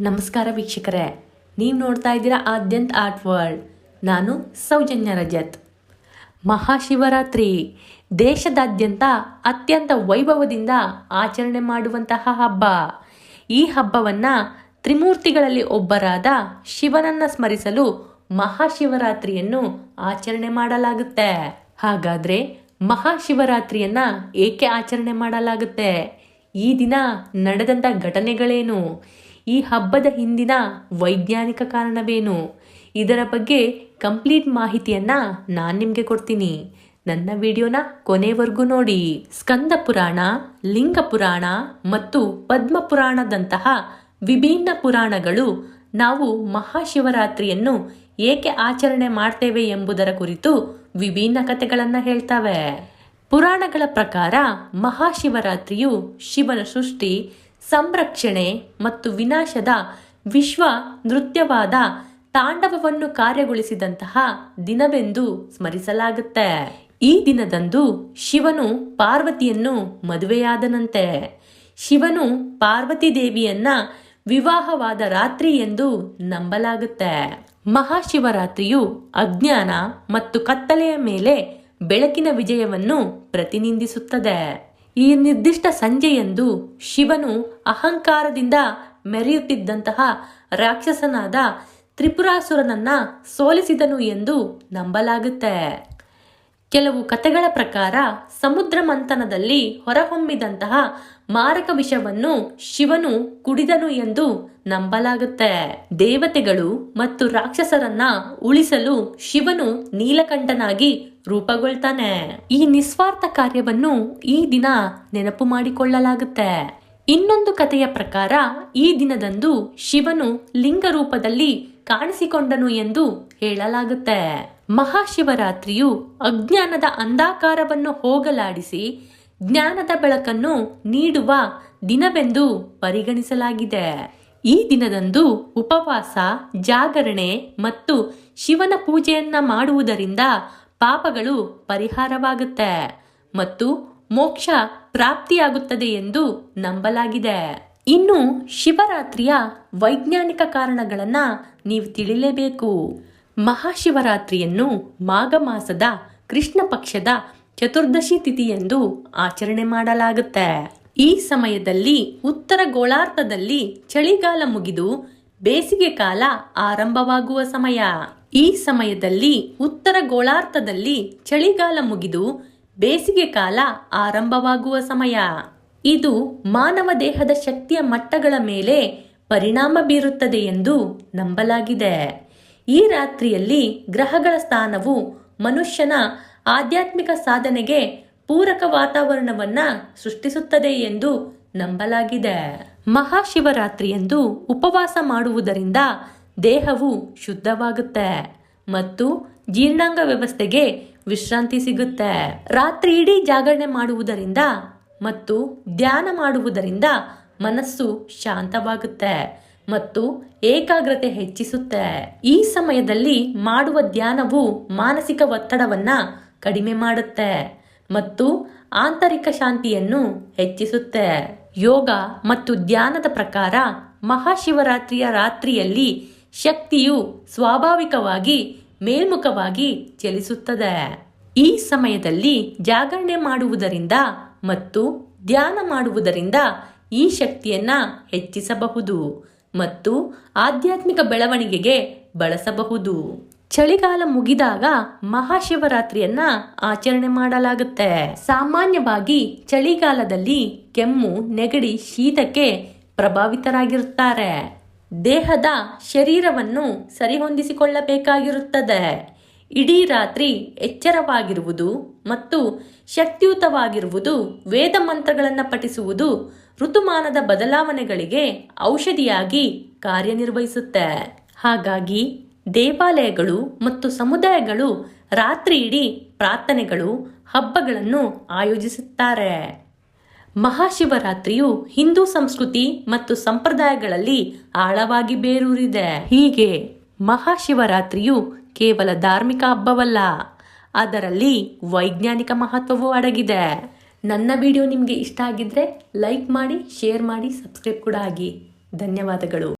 ನಮಸ್ಕಾರ ವೀಕ್ಷಕರೇ. ನೀವು ನೋಡ್ತಾ ಇದ್ದೀರಾ ಆದ್ಯಂತ ಆರ್ಟ್ ವರ್ಲ್ಡ್. ನಾನು ಸೌಜನ್ಯ ರಜತ್. ಮಹಾಶಿವರಾತ್ರಿ. ದೇಶದಾದ್ಯಂತ ಅತ್ಯಂತ ವೈಭವದಿಂದ ಆಚರಣೆ ಮಾಡುವಂತಹ ಹಬ್ಬ. ಈ ಹಬ್ಬವನ್ನು ತ್ರಿಮೂರ್ತಿಗಳಲ್ಲಿ ಒಬ್ಬರಾದ ಶಿವನನ್ನ ಸ್ಮರಿಸಲು ಮಹಾಶಿವರಾತ್ರಿಯನ್ನು ಆಚರಣೆ ಮಾಡಲಾಗುತ್ತೆ. ಹಾಗಾದರೆ ಮಹಾಶಿವರಾತ್ರಿಯನ್ನ ಏಕೆ ಆಚರಣೆ ಮಾಡಲಾಗುತ್ತೆ? ಈ ದಿನ ನಡೆದಂಥ ಘಟನೆಗಳೇನು? ಈ ಹಬ್ಬದ ಹಿಂದಿನ ವೈಜ್ಞಾನಿಕ ಕಾರಣವೇನು? ಇದರ ಬಗ್ಗೆ ಕಂಪ್ಲೀಟ್ ಮಾಹಿತಿಯನ್ನ ನಾನು ನಿಮಗೆ ಕೊಡ್ತೀನಿ. ನನ್ನ ವಿಡಿಯೋನ ಕೊನೆವರೆಗೂ ನೋಡಿ. ಸ್ಕಂದ ಪುರಾಣ, ಲಿಂಗ ಪುರಾಣ ಮತ್ತು ಪದ್ಮ ಪುರಾಣದಂತಹ ವಿಭಿನ್ನ ಪುರಾಣಗಳು ನಾವು ಮಹಾಶಿವರಾತ್ರಿಯನ್ನು ಏಕೆ ಆಚರಣೆ ಮಾಡ್ತೇವೆ ಎಂಬುದರ ಕುರಿತು ವಿಭಿನ್ನ ಕಥೆಗಳನ್ನು ಹೇಳ್ತವೆ. ಪುರಾಣಗಳ ಪ್ರಕಾರ ಮಹಾಶಿವರಾತ್ರಿಯು ಶಿವನ ಸೃಷ್ಟಿ ಸಂರಕ್ಷಣೆ ಮತ್ತು ವಿನಾಶದ ವಿಶ್ವ ನೃತ್ಯವಾದ ತಾಂಡವವನ್ನು ಕಾರ್ಯಗೊಳಿಸಿದಂತಹ ದಿನವೆಂದು ಸ್ಮರಿಸಲಾಗುತ್ತೆ. ಈ ದಿನದಂದು ಶಿವನು ಪಾರ್ವತಿಯನ್ನು ಮದುವೆಯಾದನಂತೆ. ಶಿವನು ಪಾರ್ವತಿ ದೇವಿಯನ್ನ ವಿವಾಹವಾದ ರಾತ್ರಿ ಎಂದು ನಂಬಲಾಗುತ್ತೆ. ಮಹಾಶಿವರಾತ್ರಿಯು ಅಜ್ಞಾನ ಮತ್ತು ಕತ್ತಲೆಯ ಮೇಲೆ ಬೆಳಕಿನ ವಿಜಯವನ್ನು ಪ್ರತಿನಿಧಿಸುತ್ತದೆ ಈ ನಿರ್ದಿಷ್ಟ ಸಂಜೆಯೆಂದು ಶಿವನು ಅಹಂಕಾರದಿಂದ ಮೆರೆಯುತ್ತಿದ್ದಂತಹ ರಾಕ್ಷಸನಾದ ತ್ರಿಪುರಾಸುರನನ್ನ ಸೋಲಿಸಿದನು ಎಂದು ನಂಬಲಾಗುತ್ತೆ. ಕೆಲವು ಕಥೆಗಳ ಪ್ರಕಾರ ಸಮುದ್ರ ಮಂಥನದಲ್ಲಿ ಹೊರಹೊಮ್ಮಿದಂತಹ ಮಾರಕ ವಿಷವನ್ನು ಶಿವನು ಕುಡಿದನು ಎಂದು ನಂಬಲಾಗುತ್ತೆ. ದೇವತೆಗಳು ಮತ್ತು ರಾಕ್ಷಸರನ್ನ ಉಳಿಸಲು ಶಿವನು ನೀಲಕಂಠನಾಗಿ ರೂಪಗೊಳ್ತಾನೆ. ಈ ನಿಸ್ವಾರ್ಥ ಕಾರ್ಯವನ್ನು ಈ ದಿನ ನೆನಪು ಮಾಡಿಕೊಳ್ಳಲಾಗುತ್ತೆ. ಇನ್ನೊಂದು ಕಥೆಯ ಪ್ರಕಾರ ಈ ದಿನದಂದು ಶಿವನು ಲಿಂಗ ರೂಪದಲ್ಲಿ ಕಾಣಿಸಿಕೊಂಡನು ಎಂದು ಹೇಳಲಾಗುತ್ತೆ. ಮಹಾಶಿವರಾತ್ರಿಯು ಅಜ್ಞಾನದ ಅಂಧಾಕಾರವನ್ನು ಹೋಗಲಾಡಿಸಿ ಜ್ಞಾನದ ಬೆಳಕನ್ನು ನೀಡುವ ದಿನವೆಂದು ಪರಿಗಣಿಸಲಾಗಿದೆ. ಈ ದಿನದಂದು ಉಪವಾಸ, ಜಾಗರಣೆ ಮತ್ತು ಶಿವನ ಪೂಜೆಯನ್ನ ಮಾಡುವುದರಿಂದ ಪಾಪಗಳು ಪರಿಹಾರವಾಗುತ್ತೆ ಮತ್ತು ಮೋಕ್ಷ ಪ್ರಾಪ್ತಿಯಾಗುತ್ತದೆ ಎಂದು ನಂಬಲಾಗಿದೆ. ಇನ್ನು ಶಿವರಾತ್ರಿಯ ವೈಜ್ಞಾನಿಕ ಕಾರಣಗಳನ್ನ ನೀವು ತಿಳಿಲೇಬೇಕು. ಮಹಾಶಿವರಾತ್ರಿಯನ್ನು ಮಾಘ ಮಾಸದ ಕೃಷ್ಣ ಪಕ್ಷದ ಚತುರ್ದಶಿ ತಿಥಿಯೆಂದು ಆಚರಣೆ ಮಾಡಲಾಗುತ್ತೆ. ಈ ಸಮಯದಲ್ಲಿ ಉತ್ತರ ಗೋಳಾರ್ಧದಲ್ಲಿ ಚಳಿಗಾಲ ಮುಗಿದು ಬೇಸಿಗೆ ಕಾಲ ಆರಂಭವಾಗುವ ಸಮಯ. ಈ ಸಮಯದಲ್ಲಿ ಉತ್ತರ ಗೋಳಾರ್ಧದಲ್ಲಿ ಚಳಿಗಾಲ ಮುಗಿದು ಬೇಸಿಗೆ ಕಾಲ ಆರಂಭವಾಗುವ ಸಮಯ. ಇದು ಮಾನವ ದೇಹದ ಶಕ್ತಿಯ ಮಟ್ಟಗಳ ಮೇಲೆ ಪರಿಣಾಮ ಬೀರುತ್ತದೆ ಎಂದು ನಂಬಲಾಗಿದೆ. ಈ ರಾತ್ರಿಯಲ್ಲಿ ಗ್ರಹಗಳ ಸ್ಥಾನವು ಮನುಷ್ಯನ ಆಧ್ಯಾತ್ಮಿಕ ಸಾಧನೆಗೆ ಪೂರಕ ವಾತಾವರಣವನ್ನ ಸೃಷ್ಟಿಸುತ್ತದೆ ಎಂದು ನಂಬಲಾಗಿದೆ. ಮಹಾಶಿವರಾತ್ರಿಯಂದು ಉಪವಾಸ ಮಾಡುವುದರಿಂದ ದೇಹವು ಶುದ್ಧವಾಗುತ್ತೆ ಮತ್ತು ಜೀರ್ಣಾಂಗ ವ್ಯವಸ್ಥೆಗೆ ವಿಶ್ರಾಂತಿ ಸಿಗುತ್ತೆ. ರಾತ್ರಿ ಇಡೀ ಜಾಗರಣೆ ಮಾಡುವುದರಿಂದ ಮತ್ತು ಧ್ಯಾನ ಮಾಡುವುದರಿಂದ ಮನಸ್ಸು ಶಾಂತವಾಗುತ್ತೆ ಮತ್ತು ಏಕಾಗ್ರತೆ ಹೆಚ್ಚಿಸುತ್ತೆ. ಈ ಸಮಯದಲ್ಲಿ ಮಾಡುವ ಧ್ಯಾನವು ಮಾನಸಿಕ ಒತ್ತಡವನ್ನ ಕಡಿಮೆ ಮಾಡುತ್ತೆ ಮತ್ತು ಆಂತರಿಕ ಶಾಂತಿಯನ್ನು ಹೆಚ್ಚಿಸುತ್ತೆ. ಯೋಗ ಮತ್ತು ಧ್ಯಾನದ ಪ್ರಕಾರ ಮಹಾಶಿವರಾತ್ರಿಯ ರಾತ್ರಿಯಲ್ಲಿ ಶಕ್ತಿಯು ಸ್ವಾಭಾವಿಕವಾಗಿ ಮೇಲ್ಮುಖವಾಗಿ ಚಲಿಸುತ್ತದೆ. ಈ ಸಮಯದಲ್ಲಿ ಜಾಗರಣೆ ಮಾಡುವುದರಿಂದ ಮತ್ತು ಧ್ಯಾನ ಮಾಡುವುದರಿಂದ ಈ ಶಕ್ತಿಯನ್ನ ಹೆಚ್ಚಿಸಬಹುದು ಮತ್ತು ಆಧ್ಯಾತ್ಮಿಕ ಬೆಳವಣಿಗೆಗೆ ಬಳಸಬಹುದು. ಚಳಿಗಾಲ ಮುಗಿದಾಗ ಮಹಾಶಿವರಾತ್ರಿಯನ್ನ ಆಚರಣೆ ಮಾಡಲಾಗುತ್ತೆ. ಸಾಮಾನ್ಯವಾಗಿ ಚಳಿಗಾಲದಲ್ಲಿ ಕೆಮ್ಮು, ನೆಗಡಿ, ಶೀತಕ್ಕೆ ಪ್ರಭಾವಿತರಾಗಿರುತ್ತಾರೆ. ದೇಹದ ಶರೀರವನ್ನು ಸರಿಹೊಂದಿಸಿಕೊಳ್ಳಬೇಕಾಗಿರುತ್ತದೆ. ಇಡೀ ರಾತ್ರಿ ಎಚ್ಚರವಾಗಿರುವುದು ಮತ್ತು ಶಕ್ತಿಯುತವಾಗಿರುವುದು ವೇದ ಮಂತ್ರಗಳನ್ನು ಪಠಿಸುವುದು ಋತುಮಾನದ ಬದಲಾವಣೆಗಳಿಗೆ ಔಷಧಿಯಾಗಿ ಕಾರ್ಯನಿರ್ವಹಿಸುತ್ತೆ. ಹಾಗಾಗಿ ದೇವಾಲಯಗಳು ಮತ್ತು ಸಮುದಾಯಗಳು ರಾತ್ರಿ ಇಡೀ ಪ್ರಾರ್ಥನೆಗಳು, ಹಬ್ಬಗಳನ್ನು ಆಯೋಜಿಸುತ್ತಾರೆ. ಮಹಾಶಿವರಾತ್ರಿಯು ಹಿಂದೂ ಸಂಸ್ಕೃತಿ ಮತ್ತು ಸಂಪ್ರದಾಯಗಳಲ್ಲಿ ಆಳವಾಗಿ ಬೇರೂರಿದೆ. ಹೀಗೆ ಮಹಾಶಿವರಾತ್ರಿಯು ಕೇವಲ ಧಾರ್ಮಿಕ ಹಬ್ಬವಲ್ಲ, ಅದರಲ್ಲಿ ವೈಜ್ಞಾನಿಕ ಮಹತ್ವವೂ ಅಡಗಿದೆ. ನನ್ನ ವಿಡಿಯೋ ನಿಮಗೆ ಇಷ್ಟ ಆಗಿದ್ರೆ ಲೈಕ್ ಮಾಡಿ, ಶೇರ್ ಮಾಡಿ, ಸಬ್ಸ್ಕ್ರೈಬ್ ಕೂಡ ಆಗಿ. ಧನ್ಯವಾದಗಳು.